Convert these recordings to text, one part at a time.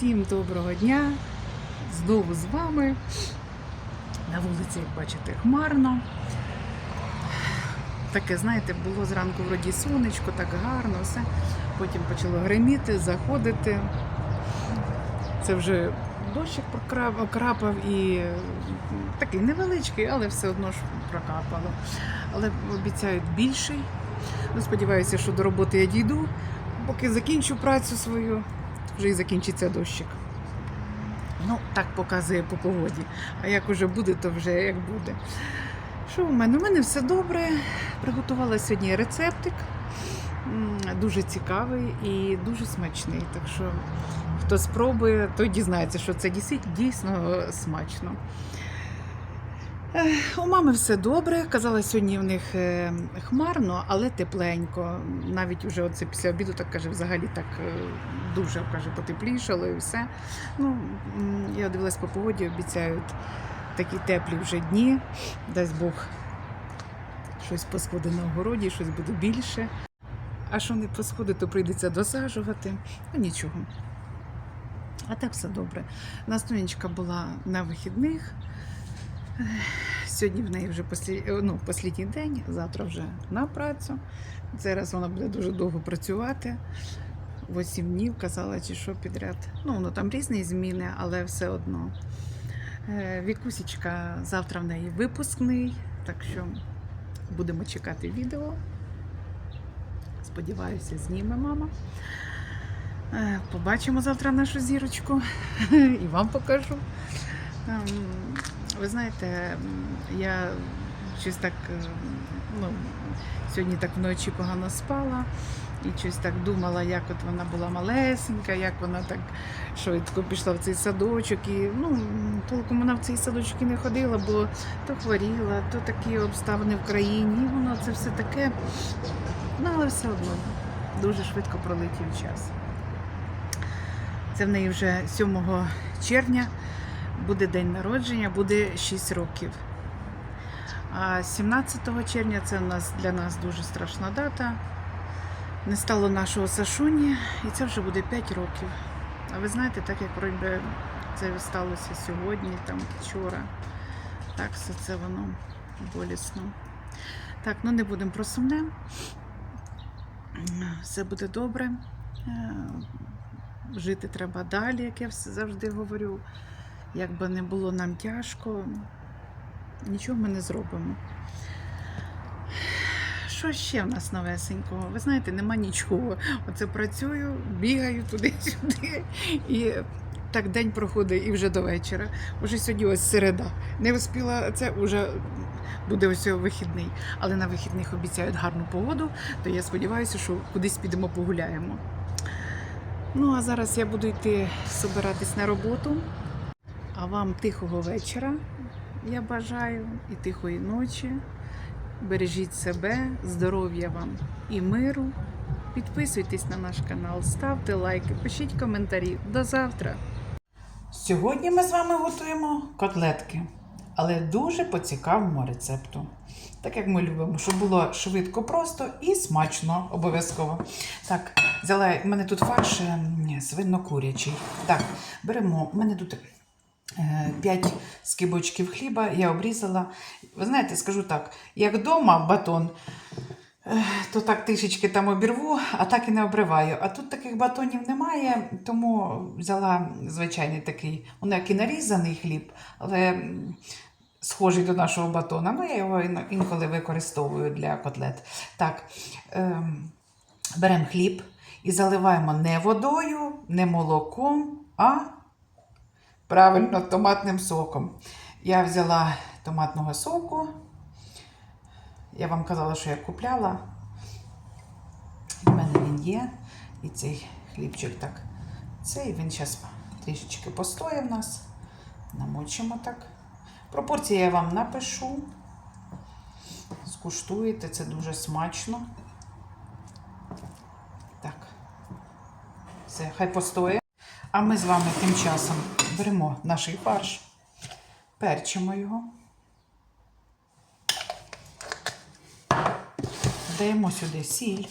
Всім доброго дня! Знову з вами. На вулиці, як бачите, хмарно. Таке, знаєте, було зранку вроді сонечко, так гарно, все. Потім почало гриміти, заходити. Це вже дощик прокрап- окрапав і такий невеличкий, але все одно ж прокапало. Але обіцяють більший. Ну, сподіваюся, що до роботи я дійду. Поки закінчу працю свою, вже і закінчиться дощик. Ну, так показує по погоді. А як уже буде, то вже як буде. Що в мене? У мене все добре. Приготувала сьогодні рецептик. Дуже цікавий і дуже смачний. Так що хто спробує, той дізнається, що це дійсно- дійсно смачно. У мами все добре. Казала, сьогодні в них е, хмарно, але тепленько. Навіть вже оце після обіду так каже, взагалі так е, дуже каже, потеплішало і все. Ну, я дивилась по погоді, обіцяють такі теплі вже дні. Дасть Бог щось посходить на огороді, щось буде більше. А що не посходить, то прийдеться досаджувати. Ну нічого. А так все добре. Настунечка була на вихідних. Сьогодні в неї вже послі... ну, послідній день, завтра вже на працю. Зараз вона буде дуже довго працювати. 8 днів казала, чи що підряд. Ну, воно там різні зміни, але все одно. Е, Вікусічка завтра в неї випускний, так що будемо чекати відео. Сподіваюся, зніме мама. Е, Побачимо завтра нашу зірочку і вам покажу. Ви знаєте, я щось так е, ну, сьогодні так вночі погано спала і щось так думала, як от вона була малесенька, як вона так швидко пішла в цей садочок. І ну, толком вона в цей садочок і не ходила, бо то хворіла, то такі обставини в країні. І воно це все таке. Ну, але все одно дуже швидко пролетів час. Це в неї вже 7 червня буде день народження, буде 6 років. А 17 червня це у нас, для нас дуже страшна дата. Не стало нашого Сашуні, і це вже буде 5 років. А ви знаєте, так як вроде це сталося сьогодні, там вчора, так все це воно болісно. Так, ну не будемо про сумне. Все буде добре. Е, Жити треба далі, як я завжди говорю. Як би не було нам тяжко, нічого ми не зробимо. Що ще в нас новесенького? Ви знаєте, нема нічого. Оце працюю, бігаю туди-сюди. І так день проходить і вже до вечора. Уже сьогодні ось середа. Не успіла це, вже буде ось вихідний. Але на вихідних обіцяють гарну погоду, то я сподіваюся, що кудись підемо погуляємо. Ну, а зараз я буду йти збиратись на роботу. А вам тихого вечора я бажаю і тихої ночі. Бережіть себе, здоров'я вам і миру. Підписуйтесь на наш канал, ставте лайки, пишіть коментарі. До завтра. Сьогодні ми з вами готуємо котлетки, але дуже по цікавому рецепту. Так як ми любимо, щоб було швидко, просто і смачно обов'язково. Так, взяла в мене тут фарш свино-курячий. Так, беремо. У мене тут 5 скибочків хліба, я обрізала. Ви знаєте, скажу так: як вдома батон, е, то так трішечки там обірву, а так і не обриваю. А тут таких батонів немає, тому взяла звичайний такий, воно як і нарізаний хліб, але схожий до нашого батона. Ну, я його інколи використовую для котлет. Так, ем, беремо хліб і заливаємо не водою, не молоком, а правильно томатним соком. Я взяла томатного соку. Я вам казала, що я купляла. У мене він є. І цей хлібчик так. Цей він зараз трішечки постоє в нас. Намочимо так. Пропорції я вам напишу. Скуштуєте, це дуже смачно. Так. Все, хай постоє. А ми з вами тим часом беремо наш фарш, перчимо його. Даємо сюди сіль.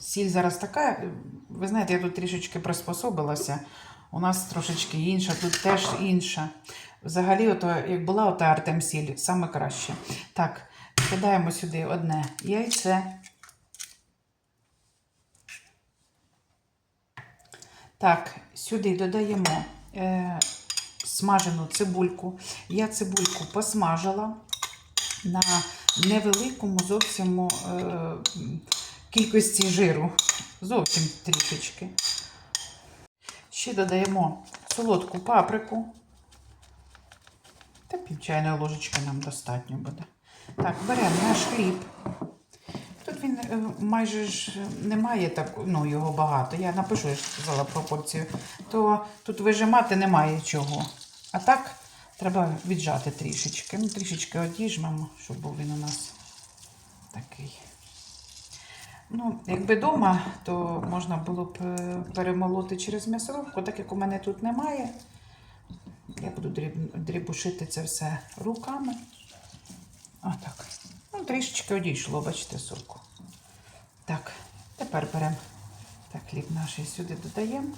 Сіль зараз така, ви знаєте, я тут трішечки приспособилася. У нас трошечки інша, тут теж інша. Взагалі, ото, як була ота Артем сіль, саме краще. Так, кидаємо сюди одне яйце. Так, сюди додаємо е, смажену цибульку. Я цибульку посмажила на невеликому зовсім е, кількості жиру. Зовсім трішечки. Ще додаємо солодку паприку. Та пів чайної ложечки нам достатньо буде. Так, беремо наш хліб. Е, майже ж немає так, ну, його багато. Я напишу, я ж сказала пропорцію. То тут вижимати немає чого. А так треба віджати трішечки. Ну, трішечки одіжмемо, щоб був він у нас такий. Ну, якби вдома, то можна було б е, перемолоти через м'ясорубку, так як у мене тут немає. Я буду дріб- дрібушити це все руками. Отак. Ну, трішечки одійшло, бачите, соку. Так, тепер беремо так, хліб наш сюди додаємо.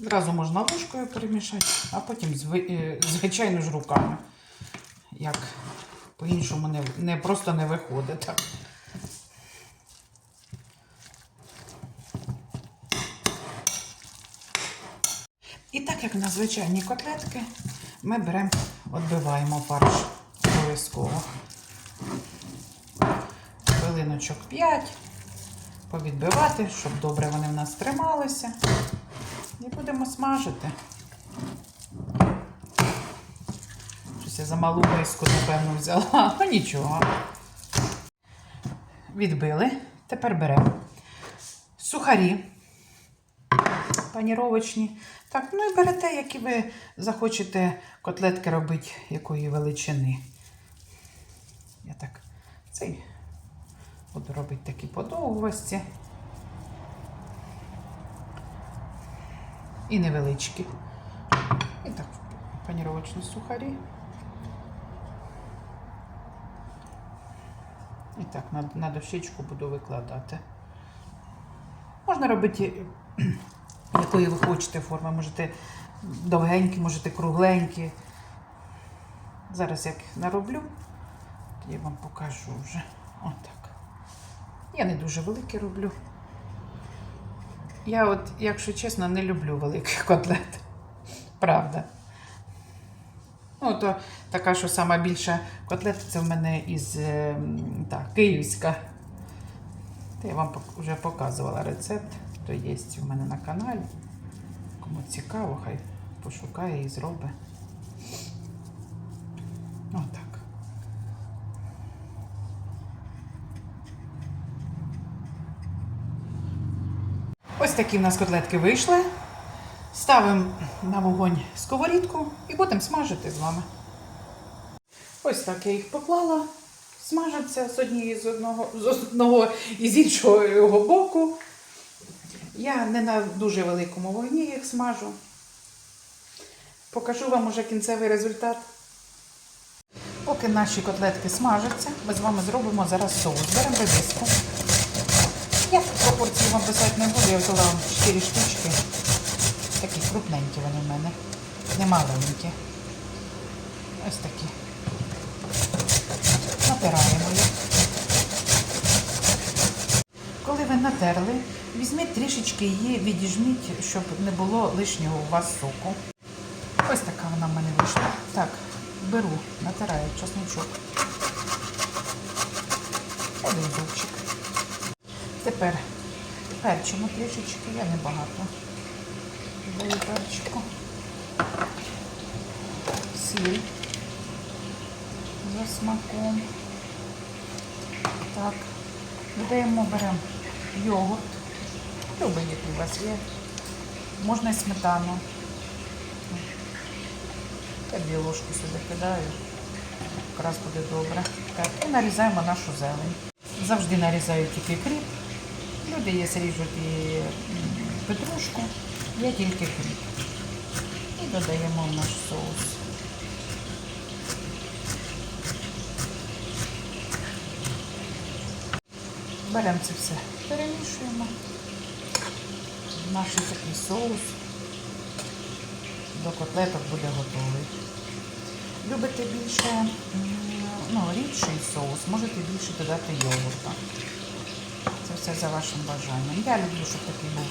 Зразу можна ложкою перемішати, а потім, е, звичайно ж, руками. Як по-іншому не, не просто не виходить. Так. І так як на звичайні котлетки, ми беремо, відбиваємо фарш обов'язково. Хвилиночок 5, повідбивати, щоб добре вони в нас трималися. І будемо смажити. Щось я за малу миску, напевно, взяла. Ну нічого. Відбили. Тепер беремо сухарі паніровочні. Так, ну і берете, які ви захочете котлетки робити, якої величини. Я так цей буду робити такі подовгості. І невеличкі. І так, паніровочні сухарі. І так, на, на дощечку буду викладати. Можна робити якої ви хочете форми. Можете довгенькі, можете кругленькі. Зараз як нароблю, я вам покажу вже. Отак. Я не дуже великі роблю. Я от, якщо чесно, не люблю великих котлет. Правда. Ну, то така, що сама більша котлета, це в мене із е, так, київська. Та я вам вже показувала рецепт, то є у мене на каналі. Кому цікаво, хай пошукає і зробить. Отак. Ось такі в нас котлетки вийшли. Ставимо на вогонь сковорідку і будемо смажити з вами. Ось так я їх поклала. Смажаться з однієї з одного, з одного і з іншого його боку. Я не на дуже великому вогні їх смажу. Покажу вам уже кінцевий результат. Поки наші котлетки смажаться, ми з вами зробимо зараз соус. Беремо редиску. Я пропорції вам писати не буду, я взяла вам 4 штучки. Такі крупненькі вони в мене, не маленькі. Ось такі. Натираємо їх. Коли ви натерли, візьміть трішечки її, відіжміть, щоб не було лишнього у вас соку. Ось така вона в мене вийшла. Так, беру, натираю чесничок. Один зубчик. Тепер перчимо трішечки, я не багато. Даю перчику. Сіль за смаком. Так. Додаємо, беремо йогурт. Любий, який у вас є. Можна і сметану. Я дві ложки сюди кидаю. Якраз буде добре. Так, і нарізаємо нашу зелень. Завжди нарізаю тільки кріп. Люди є ріжуть і петрушку, я тільки кріп. І додаємо в наш соус. Беремо це все, перемішуємо. Наш такий соус до котлеток буде готовий. Любите більше ну, рідший соус, можете більше додати йогурта. Все за вашим бажанням. Я люблю, щоб такий був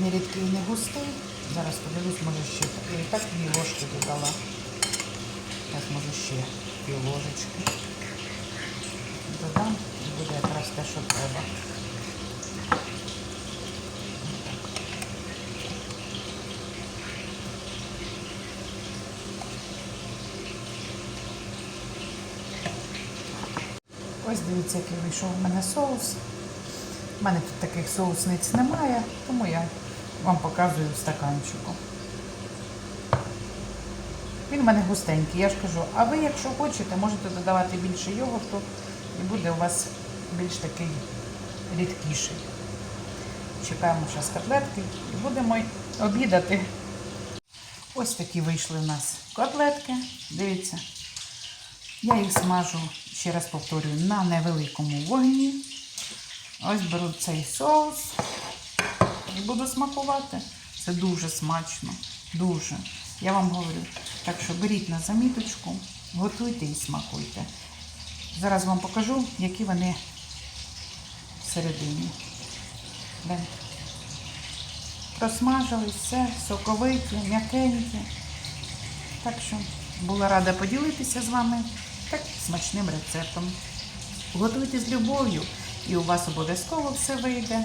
не рідкий, не густий. Зараз подивлюсь, може ще і так дві ложки додала. Зараз може ще пів ложечки. Додам і буде якраз те, що треба. Ось дивіться, який вийшов у мене соус. У мене тут таких соусниць немає, тому я вам показую в стаканчику. Він у мене густенький, я ж кажу, а ви, якщо хочете, можете додавати більше йогурту і буде у вас більш такий рідкіший. Чекаємо зараз котлетки і будемо обідати. Ось такі вийшли в нас котлетки. Дивіться. Я їх смажу, ще раз повторюю, на невеликому вогні. Ось беру цей соус і буду смакувати. Це дуже смачно. Дуже. Я вам говорю. Так що беріть на заміточку, готуйте і смакуйте. Зараз вам покажу, які вони всередині. Гляньте. Просмажились, все, соковиті, м'якенькі. Так що була рада поділитися з вами так смачним рецептом. Готуйте з любов'ю, і у вас обов'язково все вийде.